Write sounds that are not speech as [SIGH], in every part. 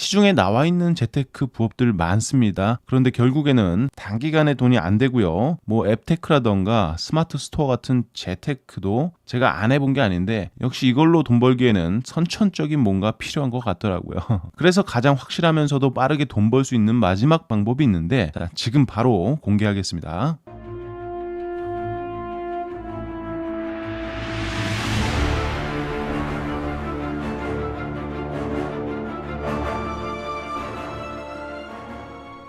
시중에 나와 있는 재테크 부업들 많습니다. 그런데 결국에는 단기간에 돈이 안 되고요. 뭐 앱테크라던가 스마트 스토어 같은 재테크도 제가 안 해본 게 아닌데 역시 이걸로 돈 벌기에는 선천적인 뭔가 필요한 것 같더라고요. [LAUGHS] 그래서 가장 확실하면서도 빠르게 돈 벌 수 있는 마지막 방법이 있는데 자, 지금 바로 공개하겠습니다.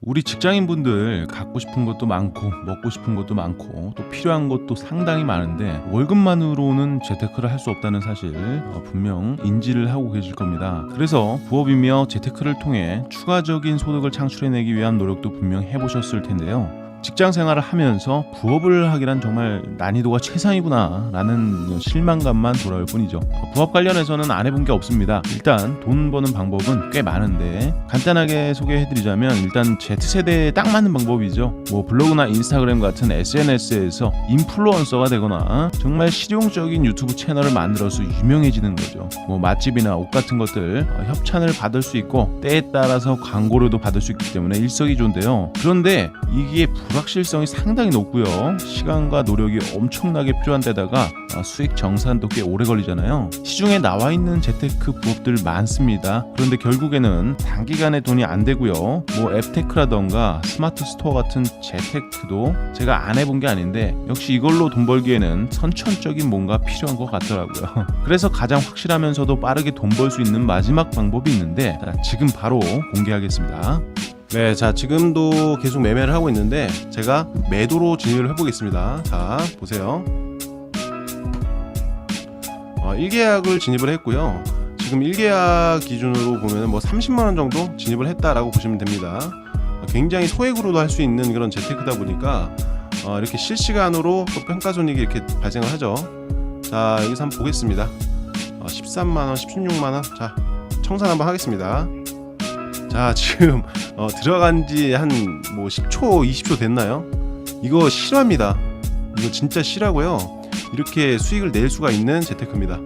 우리 직장인분들 갖고 싶은 것도 많고 먹고 싶은 것도 많고 또 필요한 것도 상당히 많은데 월급만으로는 재테크를 할 수 없다는 사실 어, 분명 인지를 하고 계실 겁니다. 그래서 부업이며 재테크를 통해 추가적인 소득을 창출해내기 위한 노력도 분명 해보셨을 텐데요. 직장 생활을 하면서 부업을 하기란 정말 난이도가 최상이구나 라는 실망감만 돌아올 뿐이죠. 부업 관련해서는 안 해본 게 없습니다. 일단 돈 버는 방법은 꽤 많은데 간단하게 소개해드리자면 일단 Z세대에 딱 맞는 방법이죠. 뭐 블로그나 인스타그램 같은 SNS에서 인플루언서가 되거나 정말 실용적인 유튜브 채널을 만들어서 유명해지는 거죠. 뭐 맛집이나 옷 같은 것들 어, 협찬을 받을 수 있고 때에 따라서 광고료도 받을 수 있기 때문에 일석이조인데요. 그런데 이게 불확실성이 상당히 높고요. 시간과 노력이 엄청나게 필요한 데다가 아, 수익 정산도 꽤 오래 걸리잖아요. 시중에 나와 있는 재테크 부업들 많습니다. 그런데 결국에는 단기간에 돈이 안 되고요. 뭐 앱테크라던가 스마트 스토어 같은 재테크도 제가 안 해본 게 아닌데 역시 이걸로 돈 벌기에는 선천적인 뭔가 필요한 것 같더라고요. [LAUGHS] 그래서 가장 확실하면서도 빠르게 돈 벌 수 있는 마지막 방법이 있는데 자, 지금 바로 공개하겠습니다. 네, 자 지금도 계속 매매를 하고 있는데 제가 매도로 진입을 해보겠습니다. 자 보세요. 어, 1계약을 진입을 했고요. 지금 1계약 기준으로 보면 뭐 30만 원 정도 진입을 했다라고 보시면 됩니다. 어, 굉장히 소액으로도 할 수 있는 그런 재테크다 보니까 어, 이렇게 실시간으로 또 평가 손익이 이렇게 발생을 하죠. 자 여기서 한번 보겠습니다. 어, 13만 원, 16만 원. 자 청산 한번 하겠습니다. 자 지금 어, 들어간 지 한 뭐 10초, 20초 됐나요? 이거 실화입니다. 이거 진짜 실화고요. 이렇게 수익을 낼 수가 있는 재테크입니다.